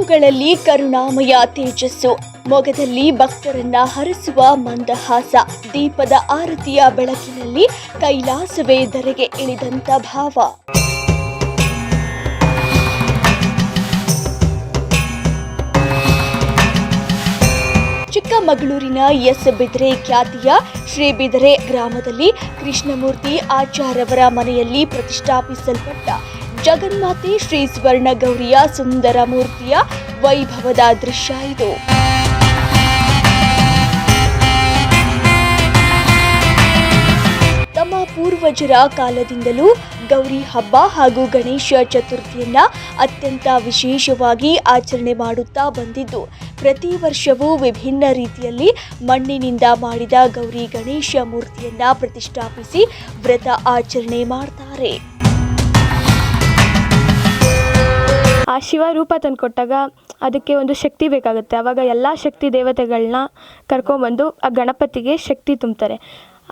ಕಣ್ಣುಗಳಲ್ಲಿ ಕರುಣಾಮಯ ತೇಜಸ್ಸು, ಮೊಗದಲ್ಲಿ ಭಕ್ತರನ್ನ ಹರಿಸುವ ಮಂದಹಾಸ, ದೀಪದ ಆರತಿಯ ಬೆಳಕಿನಲ್ಲಿ ಕೈಲಾಸವೇ ಧರೆಗೆ ಇಳಿದಂತ ಭಾವ. ಚಿಕ್ಕಮಗಳೂರಿನ ಎಸ್ ಬಿದರೆ ಖ್ಯಾತಿಯ ಶ್ರೀ ಬಿದರೆ ಗ್ರಾಮದಲ್ಲಿ ಕೃಷ್ಣಮೂರ್ತಿ ಆಚಾರ್ಯವರ ಮನೆಯಲ್ಲಿ ಪ್ರತಿಷ್ಠಾಪಿಸಲ್ಪಟ್ಟ ಜಗನ್ಮಾತೆ ಶ್ರೀ ಸ್ವರ್ಣಗೌರಿಯ ಸುಂದರ ಮೂರ್ತಿಯ ವೈಭವದ ದೃಶ್ಯ ಇದು. ತಮ್ಮ ಪೂರ್ವಜರ ಕಾಲದಿಂದಲೂ ಗೌರಿ ಹಬ್ಬ ಹಾಗೂ ಗಣೇಶ ಚತುರ್ಥಿಯನ್ನ ಅತ್ಯಂತ ವಿಶೇಷವಾಗಿ ಆಚರಣೆ ಮಾಡುತ್ತಾ ಬಂದಿದ್ದು, ಪ್ರತಿ ವರ್ಷವೂ ವಿಭಿನ್ನ ರೀತಿಯಲ್ಲಿ ಮಣ್ಣಿನಿಂದ ಮಾಡಿದ ಗೌರಿ ಗಣೇಶ ಮೂರ್ತಿಯನ್ನ ಪ್ರತಿಷ್ಠಾಪಿಸಿ ವ್ರತ ಆಚರಣೆ ಮಾಡ್ತಾರೆ. ಆ ಶಿವ ರೂಪ ತಂದುಕೊಟ್ಟಾಗ ಅದಕ್ಕೆ ಒಂದು ಶಕ್ತಿ ಬೇಕಾಗುತ್ತೆ. ಆವಾಗ ಎಲ್ಲ ಶಕ್ತಿ ದೇವತೆಗಳನ್ನ ಕರ್ಕೊಂಬಂದು ಆ ಗಣಪತಿಗೆ ಶಕ್ತಿ ತುಂಬ್ತಾರೆ.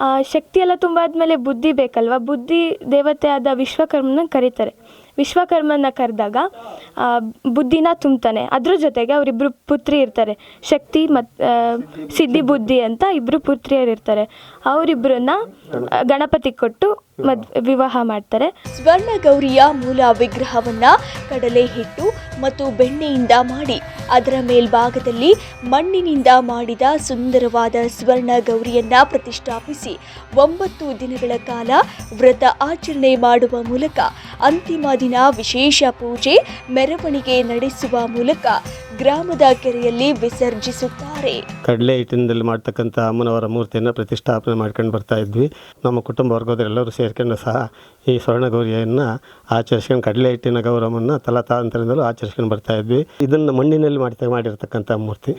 ಆ ಶಕ್ತಿ ಎಲ್ಲ ತುಂಬಾದ್ಮೇಲೆ ಬುದ್ಧಿ ಬೇಕಲ್ವ? ಬುದ್ಧಿ ದೇವತೆ ಆದ ವಿಶ್ವಕರ್ಮನ ಕರೀತಾರೆ. ವಿಶ್ವಕರ್ಮನ ಕರೆದಾಗ ಬುದ್ಧಿನ ತುಂಬ್ತಾನೆ. ಅದ್ರ ಜೊತೆಗೆ ಅವರಿಬ್ಬರು ಪುತ್ರಿ ಇರ್ತಾರೆ. ಶಕ್ತಿ ಮತ್ತು ಸಿದ್ಧಿ ಬುದ್ಧಿ ಅಂತ ಇಬ್ಬರು ಪುತ್ರಿಯರು ಇರ್ತಾರೆ ಅವರಿಬ್ಬರನ್ನ ಗಣಪತಿ ಕೊಟ್ಟು ಮದ್ ವಿವಾಹ ಮಾಡ್ತಾರೆ. ಸ್ವರ್ಣ ಗೌರಿಯ ಮೂಲ ವಿಗ್ರಹವನ್ನ ಕಡಲೆ ಹಿಟ್ಟು ಮತ್ತು ಬೆಣ್ಣೆಯಿಂದ ಮಾಡಿ, ಅದರ ಮೇಲ್ಭಾಗದಲ್ಲಿ ಮಣ್ಣಿನಿಂದ ಮಾಡಿದ ಸುಂದರವಾದ ಸ್ವರ್ಣ ಗೌರಿಯನ್ನ ಪ್ರತಿಷ್ಠಾಪಿಸಿ, ಒಂಬತ್ತು ದಿನಗಳ ಕಾಲ ವ್ರತ ಆಚರಣೆ ಮಾಡುವ ಮೂಲಕ ಅಂತಿಮ ದಿನ ವಿಶೇಷ ಪೂಜೆ, ಮೆರವಣಿಗೆ ನಡೆಸುವ ಮೂಲಕ ಗ್ರಾಮದ ಕೆರೆಯಲ್ಲಿ ವಿಸರ್ಜಿಸುತ್ತಾರೆ ಕಡಲೆ. ಹಿಟ್ಟಿನಲ್ಲಿ ಮಾಡ್ತಕ್ಕಂಥ ಅಮ್ಮನವರ ಮೂರ್ತಿಯನ್ನು ಪ್ರತಿಷ್ಠಾಪನೆ ಮಾಡ್ಕೊಂಡು ಬರ್ತಾ ಇದ್ವಿ. ನಮ್ಮ ಕುಟುಂಬ ವರ್ಗದವರೆಲ್ಲರೂ ಸೇರ್ಕೊಂಡು ಸಹ ಈ ಸ್ವರ್ಣಗೌರಿಯನ್ನು ಆಚರಿಸ್ಕೊಂಡು ಕಡಲೆ ಹಿಟ್ಟಿನ ಗೌರವವನ್ನು ತಲತಾಂತರದಿಂದಲೂ ಆಚರಿಸ್ಕೊಂಡು ಬರ್ತಾ ಇದ್ವಿ. ಇದನ್ನು ಮಣ್ಣಿನಲ್ಲಿ ಮಾಡ್ತಾ ಮಾಡಿರ್ತಕ್ಕಂಥ ಮೂರ್ತಿ.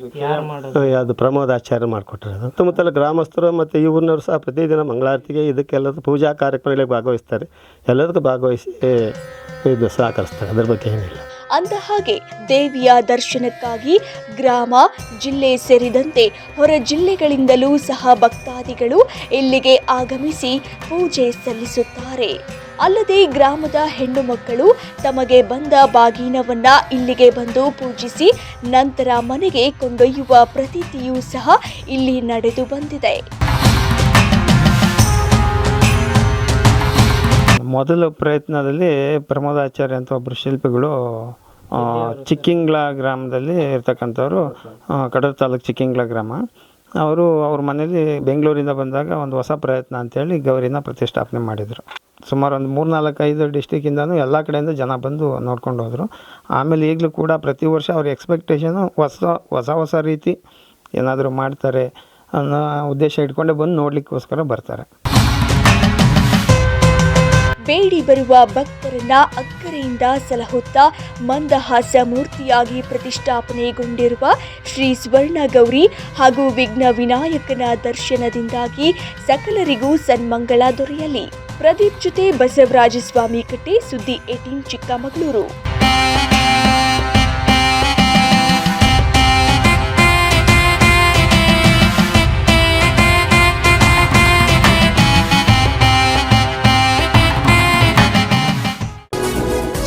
ಅದು ಪ್ರಮೋದಾಚಾರ್ಯ ಅದು ಸುತ್ತಮುತ್ತಲ ಗ್ರಾಮಸ್ಥರು ಮತ್ತು ಈ ಊರಿನವರು ಸಹ ಪ್ರತಿದಿನ ಮಂಗಳಾರತಿಗೆ ಇದಕ್ಕೆಲ್ಲದೂ ಪೂಜಾ ಕಾರ್ಯಕ್ರಮಗಳಿಗೆ ಭಾಗವಹಿಸ್ತಾರೆ. ಎಲ್ಲದಕ್ಕೂ ಭಾಗವಹಿಸಿ ಇದು ಸಹಕರಿಸ್ತಾರೆ. ಅದ್ರ ಬಗ್ಗೆ ಏನಿಲ್ಲ. ಅಂದ ಹಾಗೆ ದೇವಿಯ ದರ್ಶನಕ್ಕಾಗಿ ಗ್ರಾಮ, ಜಿಲ್ಲೆ ಸೇರಿದಂತೆ ಹೊರ ಜಿಲ್ಲೆಗಳಿಂದಲೂ ಸಹ ಭಕ್ತಾದಿಗಳು ಇಲ್ಲಿಗೆ ಆಗಮಿಸಿ ಪೂಜೆ ಸಲ್ಲಿಸುತ್ತಾರೆ. ಅಲ್ಲದೆ ಗ್ರಾಮದ ಹೆಣ್ಣು ಮಕ್ಕಳು ತಮಗೆ ಬಂದ ಬಾಗಿನವನ್ನ ಇಲ್ಲಿಗೆ ಬಂದು ಪೂಜಿಸಿ ನಂತರ ಮನೆಗೆ ಕೊಂಡೊಯ್ಯುವ ಪ್ರತೀತಿಯೂ ಸಹ ಇಲ್ಲಿ ನಡೆದು ಬಂದಿದೆ. ಮೊದಲ ಪ್ರಯತ್ನದಲ್ಲಿ ಪ್ರಮೋದಾಚಾರ್ಯ ಅಂತ ಒಬ್ಬರು ಶಿಲ್ಪಿಗಳು ಚಿಕ್ಕಿಂಗ್ಲ ಗ್ರಾಮದಲ್ಲಿ ಇರ್ತಕ್ಕಂಥವ್ರು ತಾಲೂಕ್ ತಾಲೂಕು ಚಿಕ್ಕಿಂಗ್ಲ ಗ್ರಾಮ. ಅವರು ಅವ್ರ ಮನೇಲಿ ಬೆಂಗಳೂರಿಂದ ಬಂದಾಗ ಒಂದು ಹೊಸ ಪ್ರಯತ್ನ ಅಂತೇಳಿ ಗೌರಿನ ಪ್ರತಿಷ್ಠಾಪನೆ ಮಾಡಿದರು. ಸುಮಾರು ಒಂದು ಮೂರು ನಾಲ್ಕು ಐದು ಡಿಸ್ಟಿಕ್ಕಿಂದನೂ ಎಲ್ಲ ಕಡೆಯಿಂದ ಜನ ಬಂದು ನೋಡ್ಕೊಂಡು ಹೋದರು. ಆಮೇಲೆ ಈಗಲೂ ಕೂಡ ಪ್ರತಿ ವರ್ಷ ಅವ್ರ ಎಕ್ಸ್ಪೆಕ್ಟೇಷನು ಹೊಸ ಹೊಸ ಹೊಸ ರೀತಿ ಏನಾದರೂ ಮಾಡ್ತಾರೆ ಅನ್ನೋ ಉದ್ದೇಶ ಇಟ್ಕೊಂಡೇ ಬಂದು ನೋಡಲಿಕ್ಕೋಸ್ಕರ ಬರ್ತಾರೆ. ಬೇಡಿ ಬರುವ ಭಕ್ತರನ್ನ ಅಕ್ಕರೆಯಿಂದ ಸಲಹುತ್ತಾ ಮಂದಹಾಸ ಮೂರ್ತಿಯಾಗಿ ಪ್ರತಿಷ್ಠಾಪನೆಗೊಂಡಿರುವ ಶ್ರೀ ಸ್ವರ್ಣಗೌರಿ ಹಾಗೂ ವಿಘ್ನ ವಿನಾಯಕನ ದರ್ಶನದಿಂದಾಗಿ ಸಕಲರಿಗೂ ಸನ್ಮಂಗಳ ದೊರೆಯಲಿ. ಪ್ರದೀಪ್ ಜೊತೆ ಬಸವರಾಜ ಸ್ವಾಮಿ ಕಟ್ಟೆ ಸುದ್ದಿ ಏಟೀನ್ ಚಿಕ್ಕಮಗಳೂರು.